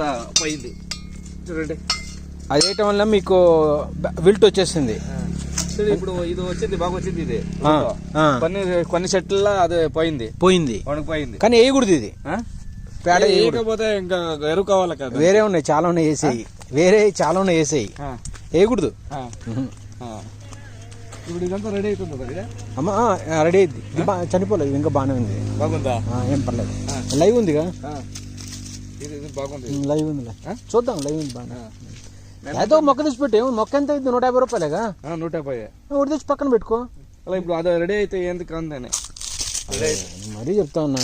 అంతా పోయింది. చూడండి. అది వేయటం వల్ల మీకు విల్ట్ వచ్చేసింది. ఇప్పుడు ఇది వచ్చింది బాగా వచ్చింది ఇది. కొన్ని కొన్ని చెట్ల అది పోయింది. పోయింది. వణికిపోయింది కానీ వేయకూడదు ఇది? పేడ వేయకపోతే ఇంకా ఎరువు కావాలి కదా. వేరే ఉన్నాయి చాలా ఉన్నాయి వేసేయి. వేరే చాలా ఉన్నాయి వేసేయి. వేయకూడదు. ఇప్పుడు ఇదంతా రెడీ అవుతుంది? అమ్మా రెడీ అయింది. చనిపోలేదు ఇంకా బాగానే ఉంది. బాగుందా? ఏం పర్లేదు. లైవ్ ఉందిగా? బాగుంది. లైవ్ ఉందిలే. ఆ? చూద్దాం లైవ్ ఉంది బాగా ఏదో మొక్క తెచ్చి పెట్టు మొక్క ఎంత అయింది? నూట యాభై రూపాయలేగా? నూట యాభై. ఒకటి తెచ్చి పక్కన పెట్టుకో. అలా ఇప్పుడు అది రెడీ అయితే ఎందుకు అందని. మరీ చెప్తా ఉన్నా.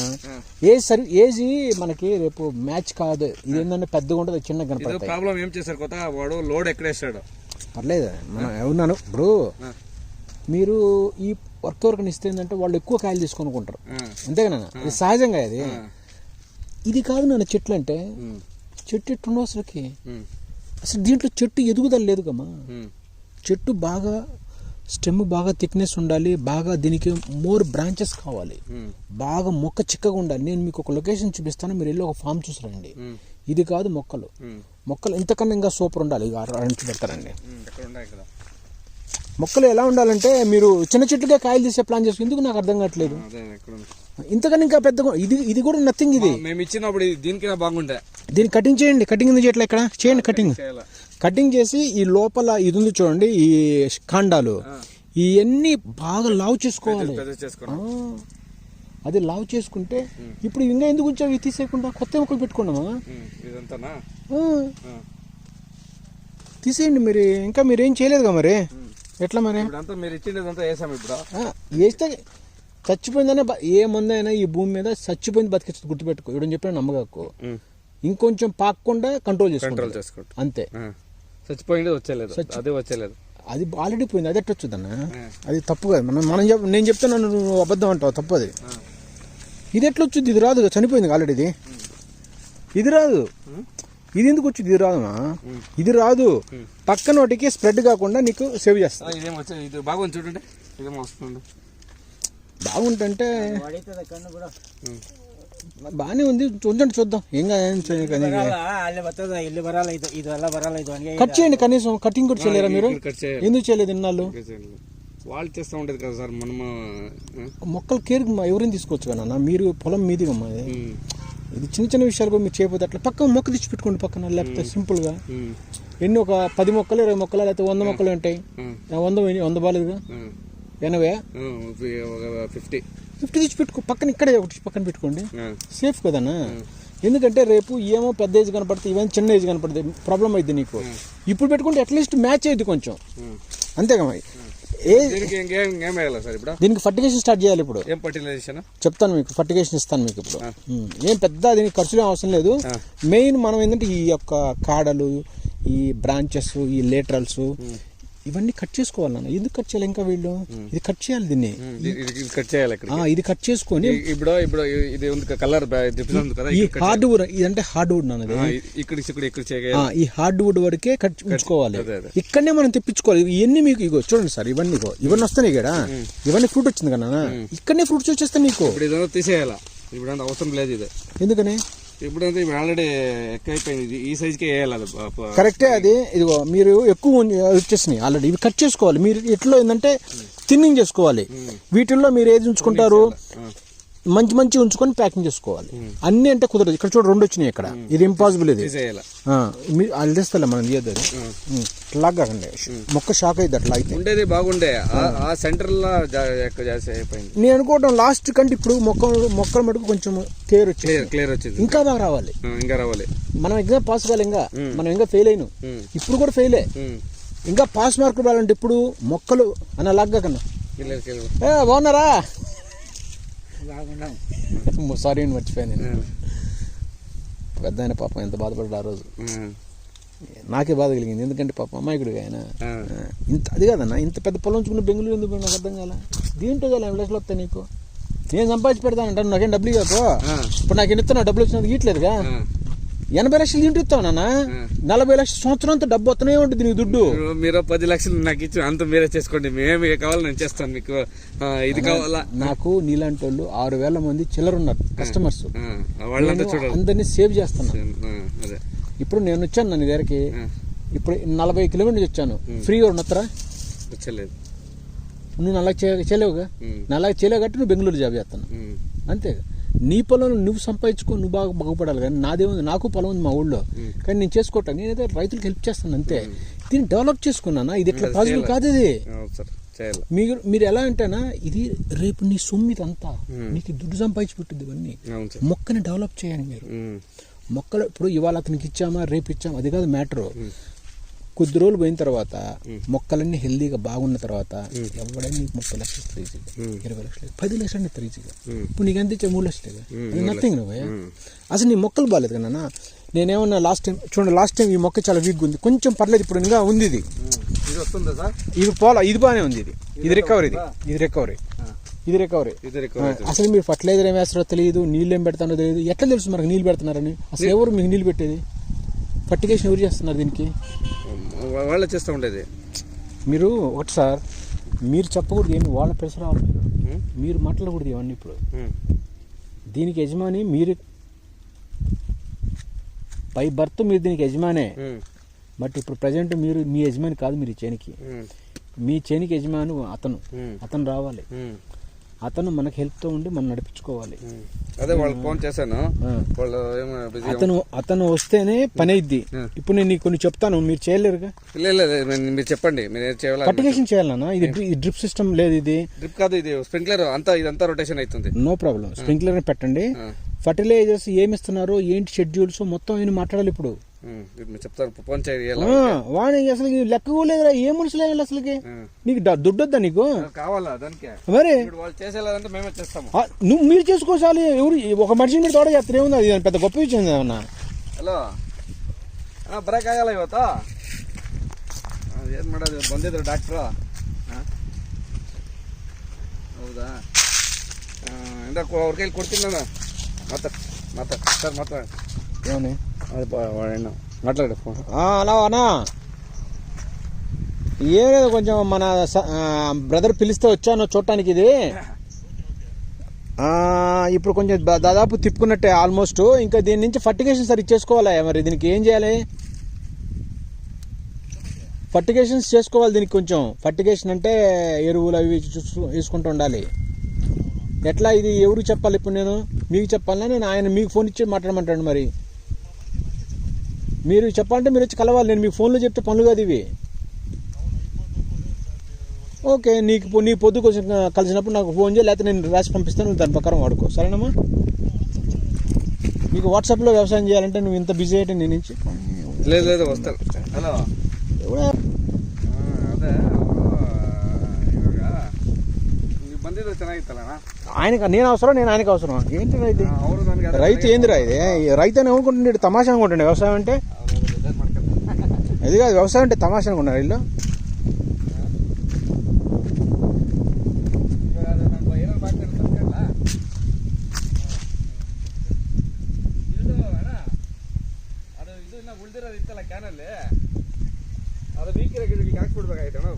ఏజ్ సరి ఏజ్ మనకి రేపు మ్యాచ్ కాదు. ఇది ఏంటంటే పెద్దగా ఉంటుంది చిన్నగా ఇదో కనపడతాయి. ప్రాబ్లం ఏం చేశారు కొత్త? వాడు లోడ్ ఎక్కడేస్తాడు పర్లేదు మనం ఏమన్నాను ఇప్పుడు. మీరు ఈ వర్క్ ఎవరికైనా ఇస్తే ఏంటంటే వాళ్ళు ఎక్కువ కాయలు తీసుకొనుకుంటారు. అంతేగా ఇది సహజంగా ఆ. ఇది కాదు నాన్న చెట్లు అంటే చెట్టు ఎట్టుండో అసలుకి. అసలు దీంట్లో చెట్టు ఎదుగుదల లేదు కమ్మా చెట్టు బాగా స్టెమ్ బాగా థిక్నెస్ ఉండాలి బాగా దీనికి మోర్ బ్రాంచెస్ కావాలి. బాగా మొక్క చిక్కగా ఉండాలి. నేను మీకు ఒక లొకేషన్ చూపిస్తాను మీరు వెళ్ళి ఒక ఫామ్ చూసారండి. ఇది కాదు మొక్కలు. మొక్కలు ఇంతకన్నా ఇంకా సూపర్ ఉండాలి. అరంచి పెడతారండి ఉమ్, ఎక్కడ ఉన్నాయి కదా మొక్కలు ఎలా ఉండాలంటే మీరు చిన్న చెట్లుగా కాయలు తీసే ప్లాన్ చేసుకుని ఎందుకు నాకు అర్థం కావట్లేదు? ఇంతకన్నా ఇంకా పెద్దగా ఇది ఇది కూడా నథింగ్ ఇది. మేము ఇచ్చినప్పుడు ఇది దీనికైనా బాగుండే దీన్ని కటింగ్ చేయండి కటింగ్ ఉంది చేయట్లే ఇక్కడ చేయండి కటింగ్ కటింగ్ చేసి ఈ లోపల ఇది ఉంది చూడండి ఈ కాండాలు. ఇవన్నీ బాగా లావ్ చేసుకోవాలి. పెద్ద అది లావ్ చేసుకుంటే ఇప్పుడు ఇంకా ఎందుకు ఉంచావు? ఇవి తీసేయకుండా కొత్త మొక్కలు పెట్టుకున్నామా. తీసేయండి మీరు ఇంకా మీరు ఏం చేయలేదుగా మరి? ఎట్లా మరి? ఇప్పుడంతా మీరు ఇచ్చిండేదంతా వేసాం ఇప్పుడు. వేస్తే చచ్చిపోయిందనే ఏ మందైనా ఈ భూమి మీద చచ్చిపోయింది బతికించదు గుర్తుపెట్టుకో. ఇవ్వడం చెప్పిన నమ్మగాకు ఉమ్, ఇంకొంచెం పాకకుండా కంట్రోల్ కంట్రోల్ చేసుకోండి అంతే. చచ్చిపోయింది వచ్చేలేదు. అదే వచ్చేలేదు. అది ఆల్రెడీ పోయింది అది ఎట్టొచ్చుదన్న. అది తప్పు కదా. మనం మనం చెప్ నేను చెప్తున్నాను నువ్వు అబద్ధం అంటావు తప్పు అది. ఇది ఎట్లా వచ్చింది ఇది రాదు చనిపోయింది ఆల్రెడీ ఇది. ఇది రాదు. ఇది ఎందుకు వచ్చి ఇది రాదు ఇది రాదు. పక్కన వాటికి స్ప్రెడ్ కాకుండా నీకు సేవ్ చేస్తాను ఇది బాగుంది చూడండి. బాగానే ఉంది. చూడండి చూద్దాం. ఏం కట్ చేయండి కనీసం. కటింగ్ కూడా చేయలేరా మీరు? ఎందుకు చేయలేదు ఇన్నాళ్ళు? వాళ్ళు చేస్తూ ఉండేది కదా సార్ మనము మొక్కలు కేర్ ఎవరిని తీసుకోవచ్చు కదా మీరు పొలం మీది ఇది. చిన్న చిన్న విషయాలు కూడా మీరు చేయకపోతే అట్లా పక్కన మొక్క తెచ్చి పెట్టుకోండి పక్కన లేకపోతే సింపుల్గా ఉమ్, ఎన్ని ఒక పది మొక్కలు ఇరవై మొక్కలు లేకపోతే వంద మొక్కలు ఉంటాయి. వంద వంద బాలేదుగా ఎనభై? ఫిఫ్టీ. ఫిఫ్టీ తెచ్చి పెట్టుకో పక్కన ఇక్కడే ఒకటి పక్కన పెట్టుకోండి. సేఫ్ కదన్నా ఎందుకంటే రేపు ఏమో పెద్ద ఏజ్ కనపడితే ఇవన్నీ చిన్న ఏజ్ కనపడితే ప్రాబ్లం అయింది నీకు. ఇప్పుడు పెట్టుకుంటే అట్లీస్ట్ మ్యాచ్ అయ్యింది కొంచెం. అంతేగా మరి. ఏ దీనికి ఫర్టిగేషన్ స్టార్ట్ చేయాలి ఇప్పుడు. ఏం ఫర్టిలైజేషన్ చెప్తాను మీకు ఫర్టిగేషన్ ఇస్తాను మీకు ఇప్పుడు. ఏం పెద్ద దీనికి ఖర్చులు అవసరం లేదు. మెయిన్ మనం ఏంటంటే ఈ యొక్క కాడలు ఈ బ్రాంచెస్ ఈ లేటరల్స్ ఇవన్నీ కట్ చేసుకోవాలి నాన్న. ఎందుకు కట్ చేయాలి ఇంకా వీళ్ళు? ఇది కట్ చేయాలి దీన్ని. ఇది కట్ చేయాలి ఇది కట్ చేసుకొని ఇప్పుడు ఇప్పుడు ఇది ఉంది కలర్ కదా ఈ ఇక్కడ cut హార్డ్ వుడ్ ఇదంటే హార్డ్ వుడ్ నాన్నది చేయాలి. ఆ, ఇ- ఇక్కడ ఇక్కడ ఈ హార్డ్ వుడ్ వరకే కట్ ఉంచుకోవాలి. ఇక్కడనే మనం తెప్పించుకోవాలి. ఇవన్నీ మీకు ఇగో చూడండి సార్ ఇవన్నీ ఇగో. ఇవన్నీ వస్తాయి ఇక్కడ ఇవన్నీ ఫ్రూట్ వచ్చింది కదా ఇక్కడనే ఫ్రూట్స్ వచ్చేస్తాయి నీకు ఇప్పుడు ఇదంతా తీసేయాలా? ఇప్పుడు అంత అవసరం లేదు ఇది. ఎందుకని? ఇప్పుడంతా ఇప్పుడు ఆల్రెడీ ఎక్కువ అయిపోయింది ఇది ఈ సైజ్కే వేయాలి కరెక్టే అది. ఇదిగో మీరు ఎక్కువ వచ్చేసినాయి ఆల్రెడీ ఇవి కట్ చేసుకోవాలి. మీరు ఎట్లా ఏంటంటే థిన్నింగ్ చేసుకోవాలి. వీటిల్లో మీరు ఏది ఉంచుకుంటారు. మంచి మంచి ఉంచుకొని ప్యాకింగ్ చేసుకోవాలి. అన్ని అంటే కుదరదు. ఇక్కడ చూడ రెండు వచ్చినాయి ఇక్కడ. ఇది ఇంపాసిబుల్ ఇది. అది తెస్తలే మనం తీయద్దు అది. ఇట్లా కాకండి మొక్క షాక్ అయింది అట్లా అయితే. ఉండేది బాగుండే. ఆ- సెంటర్ నేను అనుకోవడం లాస్ట్ కంటే ఇప్పుడు మొక్క మొక్కల మటుకు కొంచెం కేర్ వచ్చింది. క్లియర్ క్లియర్ వచ్చింది. ఇంకా బాగా రావాలి. ఇంకా రావాలి. మనం ఎగ్జామ్ పాస్ కావాలి ఇంకా మనం ఇంకా ఫెయిల్ అయినాం. ఇప్పుడు కూడా ఫెయిలే. ఇంకా పాస్ మార్కులు రావాలంటే ఇప్పుడు మొక్కలు అన్న లాగ్గా కన్నా క్లియర్ క్లియర్ ఏ బాగున్నారా? బాగున్నాం సారీ అని మర్చిపోయాను నేను. పెద్ద ఆయన పాపం ఎంత బాధపడ్డా ఆ రోజు. నాకే బాధ కలిగింది. ఎందుకంటే పాపం అమాయకుడిగా ఆయన. ఇంత అది కాదన్న ఇంత పెద్ద పొలం ఉంచుకున్న బెంగళూరు ఎందుకు నాకు అర్థం కాల. దీంట్లో చాలా ఎంప్లాయ్స్లో వస్తాయి నీకు? నేను సంపాదించి పెడతాను అంటాను నాకేం డబ్బులు ఆ. ఇప్పుడు నాకు ఎన్ని ఇస్తున్నావు? డబ్బులు వచ్చినందుకు ఇట్లేదుగా ఎనభై లక్షలు ఇస్తావు నాన్న. నలభై లక్షల సంవత్సరం అంతా డబ్బు వస్తూనే ఉంటుంది నీకు దుడ్డు. మీరు పది లక్షలు నాకు ఇచ్చి అంత మీరే చేసుకోండి. మేము కావాలి నేను చేస్తాను మీకు. ఇది కావాలా? నాకు నీలాంటి వాళ్ళు ఆరు వేల మంది చిల్లర ఉన్నారు కస్టమర్స్ అందరినీ సేవ్ చేస్తున్నా. ఆ, అదే. ఇప్పుడు నేను వచ్చాను నా నీ దగ్గరికి. ఇప్పుడు నలభై కిలోమీటర్లు వచ్చాను. ఫ్రీగా ఉండొత్తరా వచ్చలేదు. నువ్వు నల్లగా చేయలేవుగా? నల్లగా చేయలేవు కాబట్టి నువ్వు బెంగళూరు జాబ్ చేస్తాను ఉమ్, అంతే నీ పొలం నువ్వు సంపాదించుకో నువ్వు బాగా బాగుపడాలి కానీ నాదేముంది నాకు పొలం ఉంది మా ఊళ్ళో. కానీ నేను చేసుకోవటం నేనైతే రైతులకు హెల్ప్ చేస్తాను అంతే. దీన్ని డెవలప్ చేసుకున్నానా? ఇది ఎట్లా పాసిబుల్ చేయాలి. కాదు ఇది. మీరు మీరు ఎలా అంటేనా ఇది రేపు నీ సొమ్ము ఇదంతా మ్మ్. నీకు దుడ్డు సంపాదించి పెట్టింది ఇవన్నీ మొక్కని డెవలప్ చేయండి మీరు. మొక్కలు ఇప్పుడు ఇవాళ అతనికి ఇచ్చామా రేపు ఇచ్చామా అది కాదు మ్యాటరు. కొద్ది రోజులు పోయిన తర్వాత. మొక్కలన్నీ హెల్దీగా బాగున్న తర్వాత. ఎవడైనా నీకు ముప్పై లక్షలు మ్మ్. ఇరవై లక్షలు పది లక్షలు ఉమ్, ఇప్పుడు నీకు ఎంత ఇచ్చా మూడు లక్షలు అది నథింగ్ నువ్వే. అసలు నీ మొక్కలు బాగాలేదు కన్నా నేనేమన్నా లాస్ట్ టైం చూడండి లాస్ట్ టైం ఈ మొక్క చాలా వీక్గా ఉంది. కొంచెం పర్లేదు ఇప్పుడు ఇంకా ఉంది ఇది. ఇది వస్తుందా సార్? ఇది పోలా ఇది బాగానే ఉంది ఇది. ఇది రికవరీ ఇది. ఇది రికవరీ ఇది రికవరీ. అసలు మీరు ఫర్టిలైజర్ ఏం వేస్తారో తెలియదు నీళ్ళు ఏం పెడతానో తెలియదు. ఎట్లా తెలుసు మనకు నీళ్ళు పెడుతున్నారని? అసలు ఎవరు మీకు నీళ్ళు పెట్టేది? ఫర్టిగేషన్ ఎవరు చేస్తున్నారు దీనికి? వాళ్ళే చేస్తూ ఉండేది. మీరు ఒకటి సార్ మీరు చెప్పకూడదు ఏమి వాళ్ళ ప్రెస్ రావాలి మీరు. మీరు మాట్లాడకూడదు ఇవన్నీ ఇప్పుడు. దీనికి యజమాని మీరు పై బర్త్ మీరు దీనికి యజమానే. బట్ ఇప్పుడు ప్రజెంట్ మీరు మీ యజమాని కాదు మీరు చేనికి. మీ చేనికి యజమాని అతను. అతను రావాలి. అతను మనకు హెల్ప్తో ఉండి మనం నడిపించుకోవాలి. అదే వాళ్ళకి ఫోన్ చేశాను. వాళ్ళు అతను అతను వస్తేనే పని అయిద్ది. ఆ. ఇప్పుడు నేను కొన్ని చెప్తాను మీరు చేయలేరుగా? లేదు మీరు- చెప్పండి మీరు చేయాలి చేయాలన్నా ఇది డ్రి- ఇది డ్రిప్ సిస్టమ్ లేదు ఇది. డ్రిప్ కాదు ఇది స్ప్రింక్లర్ అంతా ఇదంతా రొటేషన్ అవుతుంది. నో ప్రాబ్లం స్ప్రింక్లర్ పెట్టండి. ఫర్టిలైజర్స్ ఏమి ఇస్తున్నారు ఏంటి షెడ్యూల్స్ మొత్తం ఆయన మాట్లాడాలి ఇప్పుడు. ఉమ్, ఇది మీరు చెప్తారు ఫోన్ చేయాలి ఆ, వాడి అసలు లెక్క కూడా లేదురా ఏ మనుషులు వీళ్ళు అసలుకి ఆ. నీకు డ- దుడ్డొద్దా నీకు కావాలా దానికే మరి ఇప్పుడు వాళ్ళు చేసేలాదంటే మేమే చేస్తాము ఆ, నువ్వు మీరు చేసుకోసాలి ఎవరు ఒక మనిషిని మీరు తోట చేస్తారు ఏముంది అది పెద్ద గొప్ప విషయం ఏమన్నా ಹಲೋ ಹಾಂ ಬರೋಕ್ಕಾಗಲ್ಲ ಇವತ್ತು ಏನು ಮಾಡೋದು ಬಂದಿದ್ರು ಡಾಕ್ಟ್ರು ಹಾಂ ಹೌದಾ ಇಂದ ಅವ್ರ ಕೈಲಿ ಕೊಡ್ತೀನಿ ನಾನು ಮಾತಾಡ ಮಾತಾಡ ಸರ್ ಮಾತಾಡ అది మాట్లాడు. ఫోన్ అలా అనా ఏం లేదు కొంచెం మన బ్రదర్ పిలిస్తే వచ్చాను చూడటానికి ఇది. ఇప్పుడు కొంచెం దాదాపు తిప్పుకున్నట్టే ఆల్మోస్ట్. ఇంకా దీని నుంచి ఫర్టికేషన్ సార్ చేసుకోవాలా మరి? దీనికి ఏం చేయాలి? ఫర్టికేషన్స్ చేసుకోవాలి దీనికి కొంచెం. ఫర్టికేషన్ అంటే ఎరువులు అవి వేసుకుంటూ ఉండాలి. ఎట్లా ఇది ఎవరు చెప్పాలి ఇప్పుడు నేను? మీకు చెప్పాలన్నా నేను ఆయన మీకు ఫోన్ ఇచ్చి మాట్లాడమంటాడు మరి. మీరు చెప్పాలంటే మీరు వచ్చి కలవాలి నేను మీ ఫోన్లో చెప్తే పనులు కాదు ఇవి ఓకే నీకు పొ- నీ పొద్దు కొంచెం కలిసినప్పుడు నాకు ఫోన్ చేయి లేకపోతే నేను రాసి పంపిస్తాను నువ్వు దాని ప్రకారం వాడుకో సరేనమ్మా నీకు వాట్సాప్లో వ్యవసాయం చేయాలంటే నువ్వు ఇంత బిజీ అయితే నేను నుంచి లేదు లేదు వస్తారు హలో ఎవడా? ಅದೇ ಅವ್ರು ಇವಾಗ ನೀವು ಬಂದಿದ್ದು ಚೆನ್ನಾಗಿತ್ತಲ್ಲಣ್ಣ ఆయనకి నేను అవసరం నేను ఆయనకి అవసరం ఏంటి ఇది ಅವರು ನನಗೆ రైతు ఏందిరా ఇది ఈ రైతు అని అనుకుంటుండే తమాషా అనుకుంటుండే వ్యవసాయం అంటే ಮಾಡ್ಕೊಂಡು అది కాదు వ్యవసాయం అంటే తమాషా అనుకున్నారు వీళ్ళు ಇವಾಗ ಅದು ನಾನು ಏನಾರು ಮಾಡ್ಕೊಂಡು ತರ್ಕೊಳ್ಳ ಇದು ಅಣ್ಣ ಅದು ಇದು ಇನ್ನ ಉಳ್ದಿರೋದು ಇತ್ತಲ್ಲ ಕ್ಯಾನಲ್ಲಿ ಅದು ಬೀಕಿರೋ ಗಿಡಕ್ಕೆ ಹಾಕ್ಬಿಡ್ಬೇಕಾಯ್ತು ಅಣ್ಣ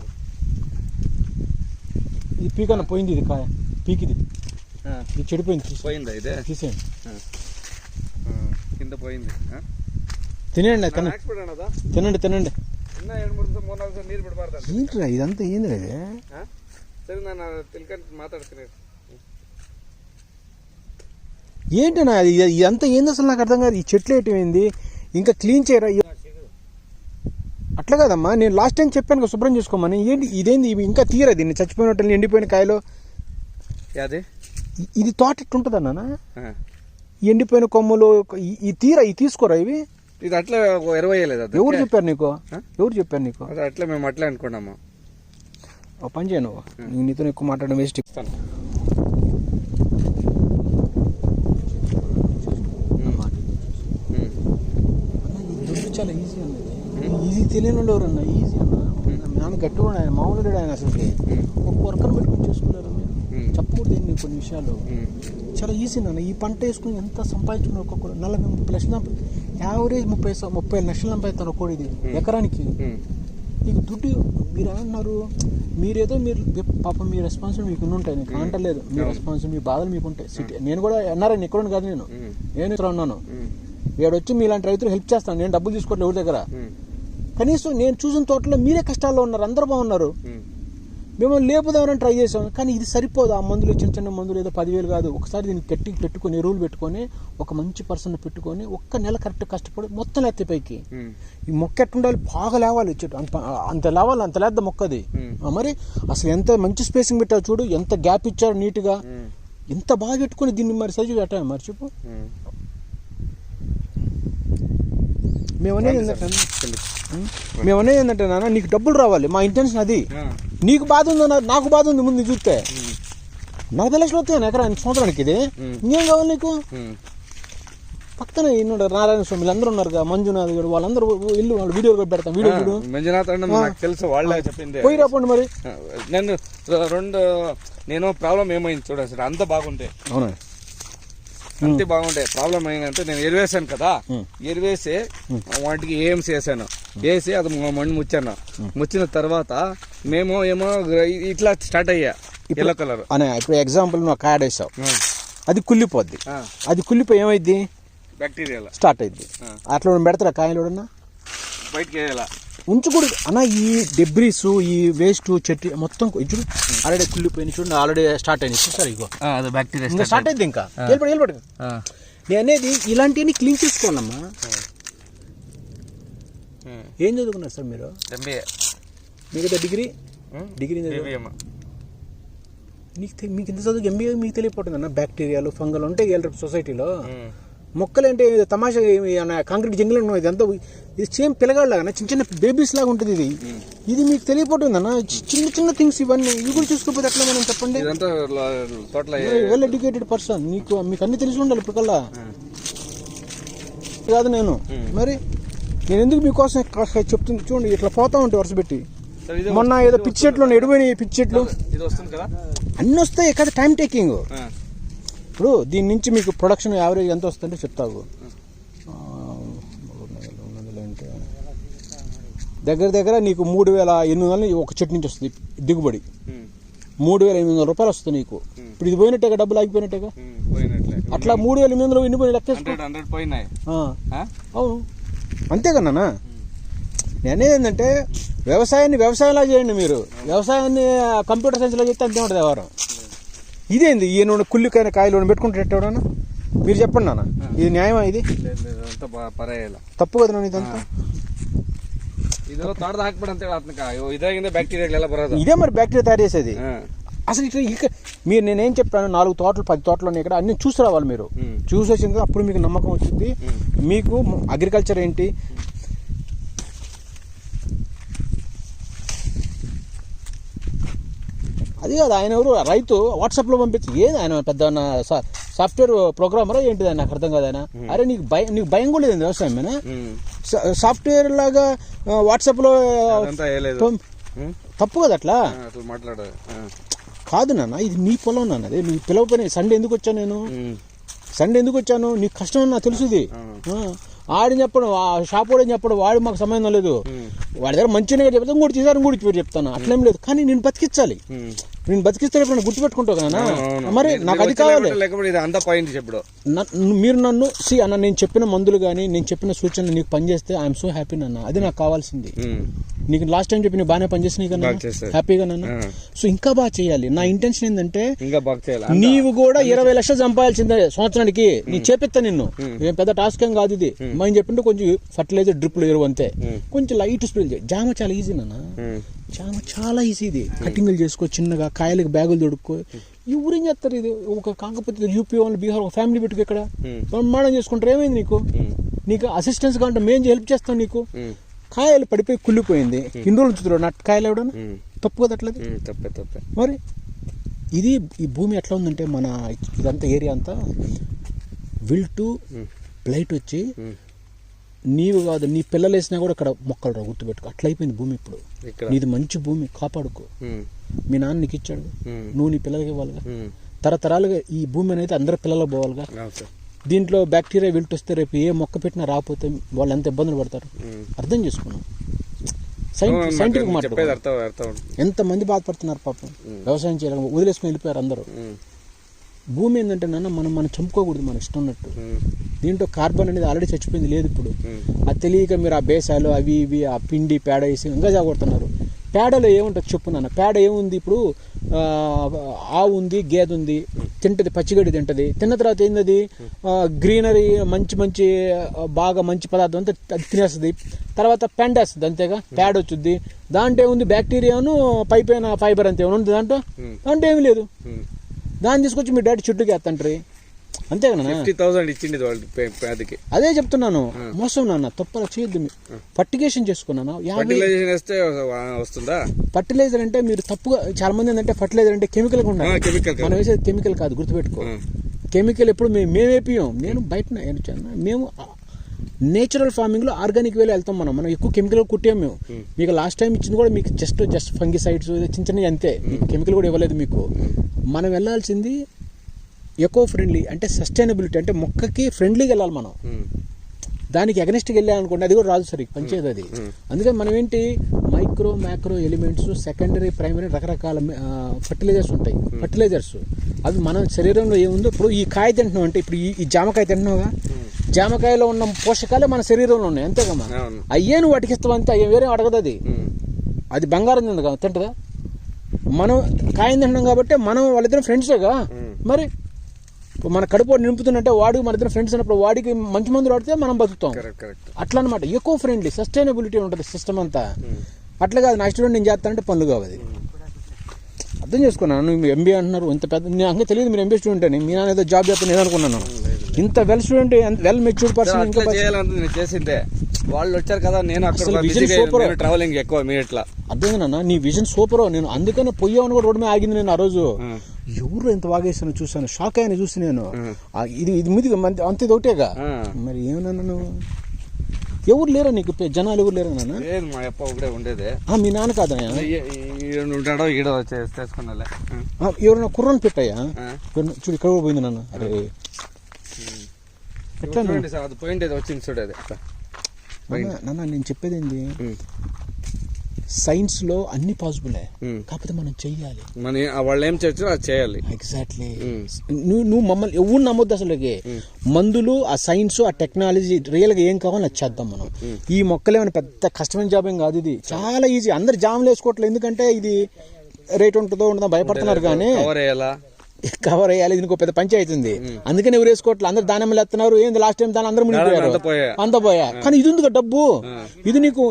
ఇది పీకన్న పోయింది ఇది కాయ పీకిది ಹಾಂ ఇది చెడిపోయింది తీసి పోయిందా ಇದೆ తీసేయండి ಹಾಂ ಕಿಂದ పోయింది తినండి తినండి. తినండి తినండి. ఏంట్రా ఇదంతా ఏంద్రా ఇది? సరే ఏంటన్నా అది? ఇదంతా ఏంది అసలు నాకు అర్థం కాదు. ఈ చెట్లు ఏటమైంది ఇంకా క్లీన్ చేయరా? అట్లా కదమ్మా నేను లాస్ట్ టైం చెప్పాను కదా శుభ్రం చేసుకోమని. ఏంటి ఇదేంది? ఇంకా తీరా దీన్ని? చచ్చిపోయినట్టు ఎండిపోయిన కాయలు? అదే ఇది తోట ఎట్టుంటుందన్నా ఎండిపోయిన కొమ్మలు ఈ తీరా ఇవి తీసుకోరా ఇవి? ఇది అట్లే ఇరవై లేదు అది ఎవరు చెప్పారు నీకు? ఎవరు చెప్పారు నీకు? అది అట్లే మేము అట్లే అనుకున్నాము. ఓ పని చేయను నువ్వు. నీతో ఎక్కువ మాట్లాడడం వేస్ట్ ఇస్తాను. చాలా ఈజీ అన్నది ఈజీ తెలియని వాళ్ళు ఎవరన్నా ఈజీ అన్న నాన్న గట్టిగా ఆయన మామూలు ఆయన అసలుకి. ఒక వర్కర్ పెట్టుకుని చేసుకోలేరు మీరు. చెప్పకూడదు ఏంటి కొన్ని విషయాలు? చాలా ఈజీ నాన్న ఈ పంట వేసుకుని ఎంత సంపాదించుకున్న ఒక్కొక్కడు నలభై ముప్పై లక్షలు యావరేజ్ ముప్పై ముప్పై లక్షలు సంపాదిస్తాను ఒక్కోడు ఇది ఎకరానికి. నీకు దుడ్డు మీరు ఏమన్నారు మీరేదో మీరు పాపం మీ రెస్పాన్సిబుల్ మీకు ఉంటాయి నీకు అంటలేదు మీ రెస్పాన్సిబుల్ మీ బాధలు మీకు ఉంటాయి సిటీ నేను కూడా ఎన్ఆర్ఐ ఎక్కడ కాదు నేను. నేను ఇక్కడ ఉన్నాను. వీడొచ్చి మీలాంటి రైతులు హెల్ప్ చేస్తాను. నేను డబ్బులు తీసుకోవట్లేదు ఎవరి దగ్గర. కనీసం నేను చూసిన తోటలో మీరే కష్టాల్లో ఉన్నారు. అందరూ బాగున్నారు. మేము లేపుదామని ట్రై చేసాం కానీ ఇది సరిపోదు. ఆ మందులు చిన్న చిన్న మందులు ఏదో పదివేలు కాదు. ఒకసారి దీన్ని గట్టి పెట్టుకొని ఎరువులు పెట్టుకొని ఒక మంచి పర్సన్ పెట్టుకొని ఒక్క నెల కరెక్ట్ కష్టపడి మొత్తం లేస్తే పైకి. ఉమ్, ఈ మొక్క ఎట్టుండాలి? బాగా లేవాలి. చెట్టు అంత లేవాలి అంత లేద్ద మొక్కది. ఆ, మరి అసలు ఎంత మంచి స్పేసింగ్ పెట్టావు చూడు. ఎంత గ్యాప్ ఇచ్చారు నీట్గా. ఉమ్, ఎంత బాగా పెట్టుకొని దీన్ని మరి సైజు పెట్టాము మరి చెప్పు. ఉమ్. మేము అనేది ఏంటంటే మేము అనేది ఏంటంటే నాన్న నీకు డబ్బులు రావాలి. మా ఇంటెన్షన్ అది. నీకు బాధ ఉంది నాకు బాధ ఉంది ముందు చూస్తే. నలభై లక్షలు వస్తాయి ఎకరా సంవత్సరానికి ఇది. ఇంకేం కావాలి నీకు? పక్కన ఇన్నుడు నారాయణ స్వామి వీళ్ళందరూ ఉన్నారు కదా మంజునాథ్ గారు వాళ్ళందరూ ఇల్లు వాళ్ళు వీడియోలు కూడా పెడతాం వీడియో మంజునాథ్ అన్న నాకు తెలుసు వాళ్ళే చెప్పింది. పోయి రాపండి మరి. నేను రెండు నేను ప్రాబ్లం ఏమైంది చూడండి సార్ అంత బాగుంటే అవునా? అంతే బాగుండే ప్రాబ్లం ఏంటంటే నేను ఎరివేసాను కదా. ఎరివేసి వాటికి ఏం చేశాను? వేసి అది మ- మಣ್ಣు ముచ్చాను. ముచ్చిన తర్వాత మేము ఏమో ఇట్లా స్టార్ట్ అయ్యా ఎల్లో కలర్ అనే ఇప్పుడు ఎగ్జాంపుల్ నువ్వు కాడ వేసావు అది కుళ్ళిపోద్ది. అది కుళ్ళిపోయి ఏమైద్ది? బ్యాక్టీరియా స్టార్ట్ అయింది. అట్లా పెడతారా కాయలు బయటకి వేయాల? ఉంచకూడదు అన్న ఈ డెబ్రీస్ ఈ వేస్ట్ చెట్టు మొత్తం చూడు. ఆల్రెడీ కుళ్ళిపోయినాయి చూడండి ఆల్రెడీ స్టార్ట్ అయినాయి చూసారు ఇగో. అది ఇంకా బ్యాక్టీరియా స్టార్ట్ అయింది ఇంకా. వెళ్ళిపడు వెళ్ళిపడు నేను అనేది ఇలాంటివన్నీ క్లీన్ చేసుకోవాలమ్మా ఏం చదువుకున్నారు సార్ మీరు? ఎంబీఏ మిగతా డిగ్రీ? డిగ్రీ. నీకు మీకు ఇంత చదువు? ఎంబీఏ మీకు తెలియపోతుంది అన్న బ్యాక్టీరియాలు ఫంగల్ ఉంటాయి సొసైటీలో. మొక్కలు అంటే తమాషా ఏమి కాంక్రీట్ జంగిల్ ఉన్నాం ఇదంతా ఇది సేమ్ పిల్లగాళ్ళగా చిన్న చిన్న బేబీస్ లాగా ఉంటుంది ఇది. ఇది మీకు తెలియపోతుంది అన్న చిన్న చిన్న థింగ్స్ ఇవన్నీ ఇవి కూడా చూసుకోకపోతే ఎట్లా మనం చెప్పండి. వెల్ ఎడ్యుకేటెడ్ పర్సన్ నీకు మీకు అన్ని తెలిసి ఉండాలి ఇప్పటికల్లా. కాదు నేను. మరి నేను ఎందుకు మీకోసం చెప్తుంది? చూడండి ఇట్లా పోతా ఉంటే వరుస పెట్టి. మొన్న ఏదో పిచ్చి చెట్లు ఉన్నాయి, ఎడిపోయినాయి పిచ్చి చెట్లు ఇది వస్తుంది కదా? అన్నీ వస్తాయి కదా టైం టేకింగ్ ఇప్పుడు దీని నుంచి మీకు ప్రొడక్షన్ యావరేజ్ ఎంత వస్తుందంటే చెప్తావు. దగ్గర దగ్గర నీకు మూడు వేల ఎనిమిది వందలు ఒక చెట్టు నుంచి వస్తుంది దిగుబడి. మూడు వేల ఎనిమిది వందల రూపాయలు వస్తుంది నీకు. ఇప్పుడు ఇది పోయినట్టేగా డబ్బులు ఆగిపోయినట్టేగా? అట్లా మూడు వేల ఎనిమిది వందలు ఎన్ని పోయి లెక్కేసుకో హండ్రెడ్ హండ్రెడ్ పోయినాయి. ఆ, ఆ? అవును. అంతేకన్నా నేనేది ఏంటంటే వ్యవసాయాన్ని వ్యవసాయంలా చేయండి మీరు. వ్యవసాయాన్ని కంప్యూటర్ సైన్స్లో చేస్తే అంతే ఉంటుంది వ్యవహారం. ఇదేంది ఈయన కుళ్ళికైన కాయలు పెట్టుకుంటే ఎవడన్నా మీరు చెప్పండి నాన్న ఇది న్యాయమా ఇది లేదు, లేదు, అంతా ಬ- ಪರವಾಗಿಲ್ಲ తప్పు కదా నాన్న ఇదంతా ಇದು ತೋಟದ ಹಾಕ್ಬೇಡ ಅಂತ ಹೇಳಿ ಆತ್ನಕ ಇದ್ರಾಗಿಂದ ಬ್ಯಾಕ್ಟೀರಿಯಾಗಳೆಲ್ಲ ಬರೋದು ఇదే మరి బ్యాక్టీరియా తయారు చేసేది ಹಾ. అసలు ఇట్లా ఇక మీరు నేనేం చెప్పాను నాలుగు తోటలు పది తోటలు ఉన్నాయి ఇక్కడ అన్ని చూసి రావాలి మీరు ఉమ్. చూసి వచ్చిన తర్వాత అప్పుడు మీకు నమ్మకం వచ్చింది మీకు అగ్రికల్చర్ ఏంటి అది కాదు ఆయన ఎవరు? రైతు వాట్సాప్లో పంపించి. ఏది ఆయన పెద్ద సాఫ్ట్వేర్ ప్రోగ్రామరా ఏంటిది నాకు అర్థం కాదు ఆయన. అరే నీకు భయం నీకు భయం కూడా లేదు వ్యవసాయం మీద సాఫ్ట్వేర్ లాగా వాట్సాప్లో తప్పు కదా అట్లా? మాట్లాడ. కాదు నాన్న ఇది నీ పొలం నాన్న అదే నీ పిలవపోయినా సండే ఎందుకు వచ్చాను నేను? సండే ఎందుకు వచ్చాను? నీకు కష్టం నాకు తెలుసుది. ఆడిని చెప్పడం ఆ షాప్ వాడని చెప్పడం వాడి మాకు సంబంధం లేదు వాడి దగ్గర మంచిగా చెప్తాను ఇంకోటి చేశారు ఇంకోటి పేరు చెప్తాను. అట్లేం లేదు. కానీ నేను బతికించాలి నేను బతికిస్తే ఎప్పుడైనా గుర్తుపెట్టుకుంటావు కదా. మరి నాకు అది కావాలి. లేకపోతే అంత పాయింట్ చెప్పుడు మీరు నన్ను సి అన్న నేను చెప్పిన మందులు కానీ నేను చెప్పిన సూచనలు నీకు పనిచేస్తే ఐఎమ్ సో హ్యాపీ నాన్న. అది నాకు కావాల్సింది. ಹ್ಮ್ నీకు లాస్ట్ టైం చెప్పి బాగానే పనిచేసినాయి కదా. హ్యాపీగా నాన్న. సో ఇంకా బాగా చేయాలి. నా ఇంటెన్షన్ ఏంటంటే ఇంకా బాగా చేయాలి. నీవు కూడా ఇరవై లక్షలు సంపాదించిందే సంవత్సరానికి నీ చేపిస్తా నిన్ను. ఏం పెద్ద టాస్క్ ఏం కాదు ఇది. మనం చెప్పింటే కొంచెం ఫర్టిలైజర్ డ్రిప్లు ఎరువు అంతే. కొంచెం లైట్ స్ప్రే జామ చాలా ఈజీ నాన్న. చాలా చాలా ఈజీ ఇది. కటింగ్లు చేసుకో చిన్నగా కాయలకు బ్యాగులు దొడుక్కో. ఎవరేం చేస్తారు ఇది? ఒక కాకపోతే యూపీ వాళ్ళు బీహార్ ఒక ఫ్యామిలీ పెట్టుకు ఇక్కడ. Hmm. బ్రహ్మాండం చేసుకుంటారు. ఏమైంది నీకు? Hmm. నీకు అసిస్టెన్స్ కావాలంటే మేము హెల్ప్ చేస్తాం నీకు. Hmm. కాయలు పడిపోయి కుళ్ళిపోయింది. ఇన్ని రోజులు చూద్దాం నట్ కాయలు ఎవడన్నా? తప్పు కదా అట్లా తప్పే తప్పే. మరి ఇది ఈ భూమి ఎట్లా ఉందంటే మన ఇదంతా ఏరియా అంతా విల్ టు ప్లైట్ వచ్చి నీవు కాదు నీ పిల్లలు వేసినా కూడా ఇక్కడ మొక్కలు రా గుర్తుపెట్టుకో. అట్లయిపోయింది భూమి ఇప్పుడు. నీది మంచి భూమి కాపాడుకో. మీ నాన్న నీకు ఇచ్చాడు. నువ్వు నీ పిల్లలకి ఇవ్వాలిగా. తరతరాలుగా ఈ భూమి అనేది అందరి పిల్లలకు పోవాలిగా. దీంట్లో బ్యాక్టీరియా వెళ్తొస్తే రేపు ఏ మొక్క పెట్టినా రాకపోతే వాళ్ళు ఎంత ఇబ్బందులు పడతారు? అర్థం చేసుకున్నాం. సైంటిఫిక్ మాట ఎంతమంది బాధపడుతున్నారు పాపం. వ్యవసాయం చేయాలి వదిలేసుకుని వెళ్ళిపోయారు అందరూ. భూమి ఏంటంటే నాన్న మనం మనం చంపుకోకూడదు మన ఇష్టం ఉన్నట్టు. దీంట్లో కార్బన్ అనేది ఆల్రెడీ చచ్చిపోయింది లేదు ఇప్పుడు. ఆ అది తెలియక మీరు ఆ బేసాలు అవి ఇవి ఆ పిండి పేడ వేసి ఇంకా జాగొడుతున్నారు. పేడలో ఏముంటుంది చెప్పు నాన్న? పేడ ఏముంది ఇప్పుడు? ఆవు ఉంది గేదె ఉంది తింటది పచ్చిగడ్డి తింటది. తిన్న తర్వాత ఏంది గ్రీనరీ మంచి మంచి బాగా మంచి పదార్థం అంతా అది తినేస్తుంది. తర్వాత పెండేస్తుంది అంతేగా? పేడ వచ్చుద్ది. దాంట్లో ఏముంది? బ్యాక్టీరియాను పైపైన ఫైబర్ అంతే. ఏమైనా ఉంది దాంట్లో? దాంట్లో ఏమి లేదు. దాన్ని తీసుకొచ్చి మీ డాడీ చుట్టూకి వేస్తంటారు అంతే కదా థౌసండ్ ఇచ్చింది వాళ్ళకి అదే చెప్తున్నాను. మోసం నాన్న తప్పలా చేయొద్దు ఫర్టిగేషన్ చేసుకున్నాను ఫర్టిలైజేషన్ వేస్తే వస్తుందా? ఫర్టిలైజర్ అంటే మీరు తప్పుగా చాలా మంది ఏంటంటే ఫర్టిలైజర్ అంటే కెమికల్ ఉండాలి. కెమికల్ మనం వేసేది కెమికల్ కాదు గుర్తుపెట్టుకో. కెమికల్ ఎప్పుడు మేము మేము వేపియం నేను బయట మేము నేచురల్ ఫార్మింగ్లో ఆర్గానిక్ వేలో వెళ్తాం మనం. మనం ఎక్కువ కెమికల్ కుట్టాం మేము. మీకు లాస్ట్ టైం ఇచ్చింది కూడా మీకు జస్ట్ జస్ట్ ఫంగిసైడ్స్ చిన్న చిన్నవి అంతే. మీకు కెమికల్ కూడా ఇవ్వలేదు మీకు. మనం వెళ్ళాల్సింది ఎకో ఫ్రెండ్లీ అంటే సస్టైనబిలిటీ అంటే మొక్కకి ఫ్రెండ్లీగా వెళ్ళాలి మనం. దానికి అగనిస్ట్కి వెళ్ళామనుకోండి అది కూడా రాదు సరే పంచేది అది. అందుకని మనం ఏంటి micro macro elements secondary primary రకరకాల ఫర్టిలైజర్స్ ఉంటాయి. ఫర్టిలైజర్స్ అవి మన శరీరంలో ఏముందో ఇప్పుడు ఈ కాయ తింటున్నాం అంటే ఇప్పుడు ఈ జామకాయ తింటున్నావుగా? జామకాయలో ఉన్న పోషకాలే మన శరీరంలో ఉన్నాయి అంతేకమ్మా అవును. అయ్యే నువ్వు వాటికి ఇస్తావు అంతే అయ్యే వేరే అడగదు అది. అది బంగారం తింది కదా తింటదా? మనం కాయ తింటున్నాం కాబట్టి మనం వాళ్ళిద్దరం ఫ్రెండ్సేగా. మరి మన కడుపు నింపుతున్నట్టే వాడు మన ఇద్దరు ఫ్రెండ్స్ అన్నప్పుడు వాడికి మంచి మందులు వాడితే మనం బతుకుతాం. అట్లా అనమాట ఎక్కువ ఫ్రెండ్లీ సస్టైనబిలిటీ ఉంటుంది సిస్టమ్ అంతా. అట్లా కాదు నా స్టూడెంట్ నేను చేస్తానంటే పనులు కావది అర్థం చేసుకున్నాను నువ్వు ఎంబీఏ అంటున్నారు ఇంత పెద్ద నేను అంతే తెలియదు మీరు ఎంబీఏ స్టూడెంట్ అని. మీ నాన్న ఏదో జాబ్ చేస్తాను నేను అనుకున్నాను. ఇంత well student well matured person ఇంకా అట్లా చేయాలంటే నేను చేసిందే వాళ్ళు వచ్చారు కదా నేను అక్కడ vision super. ట్రావెలింగ్ ఎక్కువ మీరు ఇట్లా. అర్థం నాన్న? నీ విజన్ సూపర్ నేను అందుకనే పొయ్యామని కూడా రోడ్డు మీద ఆగింది నేను ఆ రోజు. ఎవరు ఎంత బాగేసాను చూసాను షాక్ అయ్యాను చూసి నేను. ఇది ఇది మీది అంతే ఒకటేగా. మరి ఏమన్నా నువ్వు? ఎవరు లేరా నీకు? జనాలు ఎవరు లేరా నాన్న? లేదు మా అప్ప ఒకటే ఉండేదే. ఆ, మీ నాన్న ఈడ ఉంటాడో ఈడ చేసుకున్నాలే ఆ, ఎవరైనా కుర్రను పెట్టాయా? చూడు ఇక్కడ కూడా పోయింది నాన్న. అరే. ఎట్లా అది పోయిండేది వచ్చింది చూడేది నాన్న నాన్న, నేను చెప్పేది ఏంది? సైన్స్లో అన్ని పాసిబులే. కాకపోతే మనం చెయ్యాలి. మన వాళ్ళు ఏం చేస్తారో అది చేయాలి. ఎగ్జాక్ట్లీ. నువ్వు నువ్వు మమ్మల్ని ఎవరు నమ్మొద్దు అసలు మందులు ఆ సైన్స్ ఆ టెక్నాలజీ రియల్గా ఏం కావాలో అది చేద్దాం మనం. ఈ మొక్కలు ఏమైనా పెద్ద కష్టమైన జాబ్ ఏం కాదు ఇది. చాలా ఈజీ. అందరు జామ్లు వేసుకోవట్లేదు ఎందుకంటే ఇది రేట్ ఉంటుందో ఉంటుందో భయపడుతున్నారు కానీ కవర్ అయ్యేలా ఇంకో పెద్ద పంచాయతీ ఉంది. అందుకని ఎవరు వేసుకోవట్లేదు అందరు దానమ్మలు ఎత్తున్నారు ఏంది లాస్ట్ టైం దాని అందరూ మునిగిపోయారు. అంతా పోయా. కానీ ఇది ఉంది డబ్బు? ఇది నీకు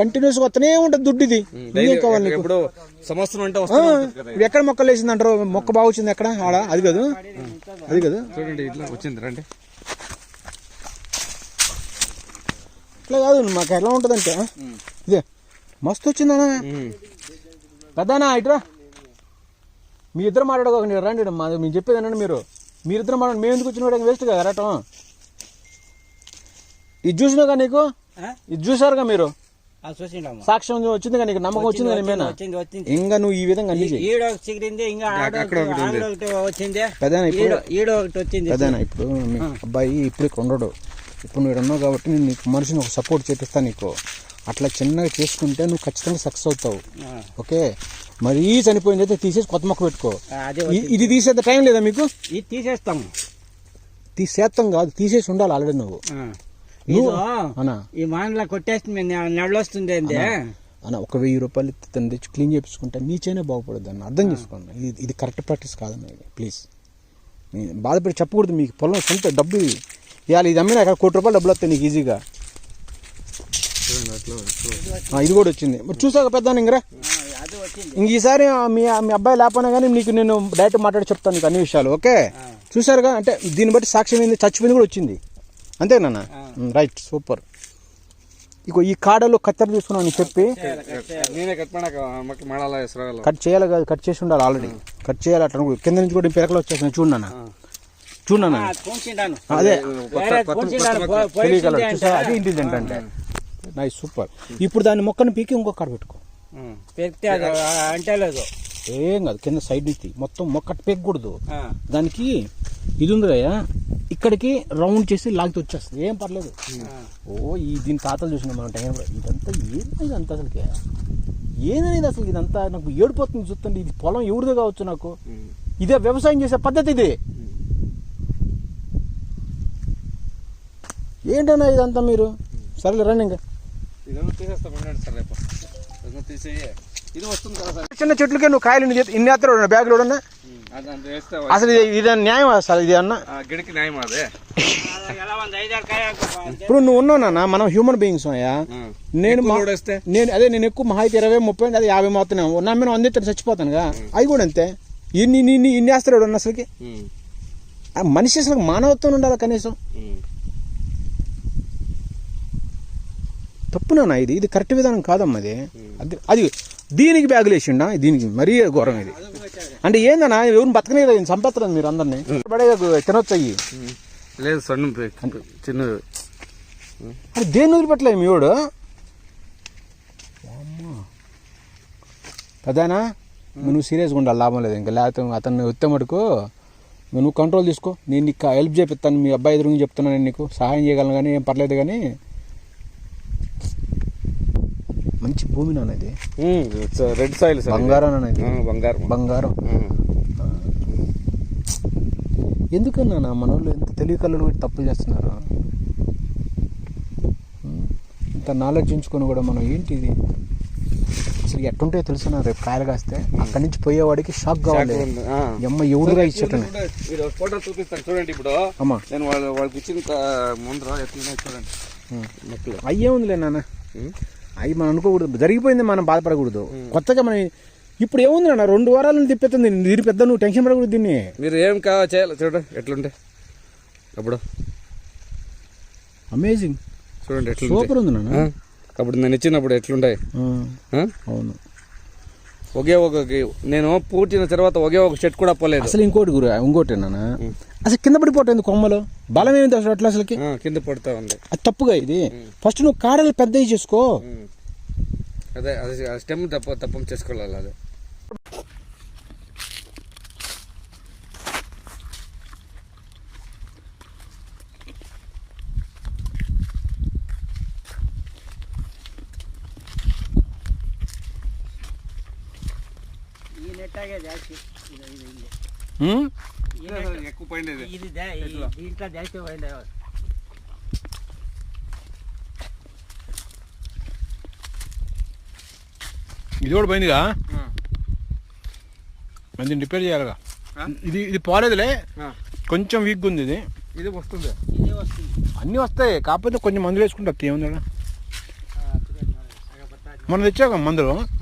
కంటిన్యూస్ వస్తూనే ఉంటుంది దుడ్డు ఇది. ఇంకేం కావాలి నీకు? ఇప్పుడు సంవత్సరం అంటే ఎక్కడ మొక్కలు వేసింది అంటారు మొక్క బాగా వచ్చింది ఎక్కడ? ఆడ? అది కాదు. అది కాదు. చూడండి ఇట్లా వచ్చింది రండి. ఇట్లా కాదు మాకు ఎలా ఉంటుందంటే ఇదే మస్తు వచ్చిందనా పెద్దనా ఇట్రా మీ ఇద్దరు మాట్లాడుకోకండి రండి ఈడ. మా మేము చెప్పేది ఏంటంటే మీరు. మీరిద్దరు మాట్లాడండి మేము ఎందుకు వచ్చిన వేస్ట్ కదా రటం ఇది చూసినాగా నీకు? ఇది చూసారుగా మీరు? సాక్ష్యం వచ్చింది నీకు నమ్మకం వచ్చింది కానీ మేనా ఇంకా నువ్వు ఈ విధంగా చిగిరింది ఇంకా వచ్చింది. పెద్దనా ఇప్పుడు? ఈడ ఈడ ఒకటి వచ్చింది. పెద్దనా ఇప్పుడు? మీ అబ్బాయి ఇప్పుడు ఉండడు ఇప్పుడు నువ్వు ఉన్నావు కాబట్టి నేను నీకు మనిషిని ఒక సపోర్ట్ చేపిస్తాను నీకు. అట్లా చిన్నగా చేసుకుంటే నువ్వు ఖచ్చితంగా సక్సెస్ అవుతావు. ఓకే? మరీ చనిపోయింది అయితే తీసేసి కొత్త మొక్క పెట్టుకో. అదే ఇ- ఇది తీసేంత టైం లేదా మీకు? ఇది తీసేస్తాం. తీసేస్తాం కాదు తీసేసి ఉండాలి ఆల్రెడీ నువ్వు. ఆ. నువ్వు ఇదో, అనా ఈ మానలో కొట్టేస్తుంది నెడలొస్తుంది ఏంది అన్న ఒక వెయ్యి రూపాయలు తను తెచ్చి క్లీన్ చేపించుకుంటే నీచైనా బాగుపడదు అన్న. అర్థం చేసుకోండి ఇది ఇది కరెక్ట్ ప్రాక్టీస్ కాదన్న ఇది ప్లీజ్. నేను బాధపడి చెప్పకూడదు మీకు. పొలం సొంత డబ్బు ఇది. ఇవాళ ఇది అమ్మినా కోటి రూపాయలు డబ్బులు వస్తాయి నీకు ఈజీగా. ఆ, ఇది కూడా వచ్చింది. మరి చూసాక పెద్ద ఇంకరా ఆ, ఇంక ఈసారి మీ మీ అబ్బాయి లేకపోయినా కానీ నీకు నేను డైరెక్ట్ మాట్లాడి చెప్తాను నీకు అన్ని విషయాలు ఓకే? చూసారుగా అంటే దీన్ని బట్టి సాక్ష్యం ఏంది చచ్చిపోయింది కూడా వచ్చింది. అంతేనా రైట్ సూపర్. ఇక ఈ కాడలో కత్తెర తీసుకున్నాను చెప్పి కట్ చేయాలి కాదు కట్ చేసి ఉండాలి ఆల్రెడీ కట్ చేయాలి అట్లా కింద నుంచి కూడా పెరకలు వచ్చేస్తాను చూడన్నా చూడన్నా అదే. అది ఇంటెలిజెంట్ అంటే నైస్ సూపర్ ఇప్పుడు దాని మొక్కను పీకి ఇంకొక కాడ పెట్టుకో. పెరిగితే అంటలేదు. ఏం కాదు కింద సైడ్ నుంచి. మొత్తం మొక్కటి పెగ్గకూడదు దానికి ఇది ఉంది రయ్యా ఇక్కడికి రౌండ్ చేసి లాగితే వచ్చేస్తుంది. ఏం పర్లేదు. ఓ ఈ దీని తాతలు చూసినాం మనం టైం ఇదంతా ఏం అంత అసలు ఏదనేది అసలు ఇదంతా? నాకు ఏడిపోతుంది చూస్తుంది ఇది పొలం ఎవరిదో కావచ్చు నాకు. ఇదే వ్యవసాయం చేసే పద్ధతి ఇది. ఏంటన్నా ఇదంతా మీరు? సరే రండి ఇంకా. ఇదన్నా తీసేస్తాం ఉండండి సార్ రేపు ఇదన్నా తీసేయి ఇది వస్తుంది కదా సార్ చిన్న చెట్లకే నువ్వు కాయలు ఇన్ని ఎత్తాడు బ్యాగ్లో ఉన్నా అసలు ఇది న్యాయం అసలు ఇది అన్న? గిడికి న్యాయం అదే. ఇప్పుడు నువ్వు ఉన్నావు నాన్న మనం హ్యూమన్ బీయింగ్స్ అయ్యా. నేను నేను అదే నేను ఎక్కువ మహా అయితే ఇరవై ముప్పై అది యాభై మొత్తం నా మీద అందితే చచ్చిపోతానుగా అవి కూడా అంతే. ఇన్ని ఇన్ని ఇన్ని ఉన్న అసలుకి? మనిషి అసలు మానవత్వం ఉండాలి కనీసం? ఉమ్. తప్పు నాన్న ఇది? ఇది కరెక్ట్ విధానం కాదమ్మా అది. అది అది దీనికి బ్యాగులు వేసిండా దీనికి మరీ ఘోరం ఇది. అంటే ఏందన్నా? ఎవరిని బతకనే లేదు చంపేస్తారు మీరు అందరినీ. పడే తినొచ్చు అయ్యి. లేదు సొన్నం చిన్న అది దేన్ని వదిలిపెట్టలే మీ వాడు? పెదానా నువ్వు సీరియస్గా ఉండాలి లాభం లేదు ఇంకా. లేకపోతే అతన్ని వచ్చే మటుకు నువ్వు కంట్రోల్ తీసుకో. నేను నీకు హెల్ప్ చేపిస్తాను మీ అబ్బాయి ఎదురు చెప్తున్నాను నేను నీకు. సహాయం చేయగలను కానీ ఏం పర్లేదు కానీ మంచి భూమి ఇది. Red soil. బంగారం ఆ, బంగారం. బంగారం. ఎందుకన్నా మన వాళ్ళు ఎంత తెలివి కళ్ళు పెట్టి తప్పులు చేస్తున్నారు? ఇంత నాలెడ్జ్ ఉంచుకొని కూడా మనం ఏంటి ఇది అసలు ఎట్టుంటే తెలుసున్నా రేపు కాయలు కాస్తే? అక్కడి నుంచి పోయేవాడికి షాక్ కావాలి ఎవడుగా ఇచ్చటనే మీరు ఫోటో చూపిస్తాను చూడండి ఇప్పుడు. అమ్మా. నేను వాళ్ళ వాళ్ళకి ఇచ్చిన ముందర ఎట్లున్నాయి చూడండి. అయ్యే ఉందిలే నాన్న. అవి మనం అనుకోకూడదు. జరిగిపోయింది మనం బాధపడకూడదు. కొత్తగా మనం ఇప్పుడు ఏముంది నాన్న? రెండు వారాలను తిప్పేస్తుంది. దీని పెద్ద నువ్వు టెన్షన్ పడకూడదు దీన్ని. మీరు ఏం కావాలి చేయాలి? చూడండి ఎట్లుంటే. అప్పుడు అమేజింగ్ చూడండి ఎట్లుంటే. సూపర్ ఉంది నాన్న? అప్పుడు నేను ఇచ్చినప్పుడు ఎట్లుంటాయి? అవును. ఒకే ఒక నేను పూర్చిన తర్వాత ఒకే ఒక చెట్టు కూడా పోలేదు. అసలు ఇంకోటి గురు ఇంకోటి నాన్న? అసలు కింద పడిపోతుంది కొమ్మలు? బలం అసలు అట్లా అసలుకి? కింద పడుతూ ఉంది. అది తప్పుగా ఇది. ఫస్ట్ నువ్వు కాడలు పెద్దవి చేసుకో. అదే అదే స్టెమ్ తప్ప తప్పం చేసుకోవాలి అదే ఇది ఇది ఇది. ఉం? ఈ నెట్ ఎక్కువ పోయిండేది. ఇది దా- ఈ దీంట్లో జాస్తి పోయింది ఇది కూడా పోయిందిగా? మంచి రిపేర్ చేయాలిగా. ఇది ఇది పోలేదులే. కొంచెం వీక్గా ఉంది ఇది. ఇది వస్తుంది. ఇదే వస్తుంది. అన్నీ వస్తాయి కాకపోతే కొంచెం మందులు వేసుకుంటే ఏముంది ఆ, సగం. మనం తెచ్చాక మందులు?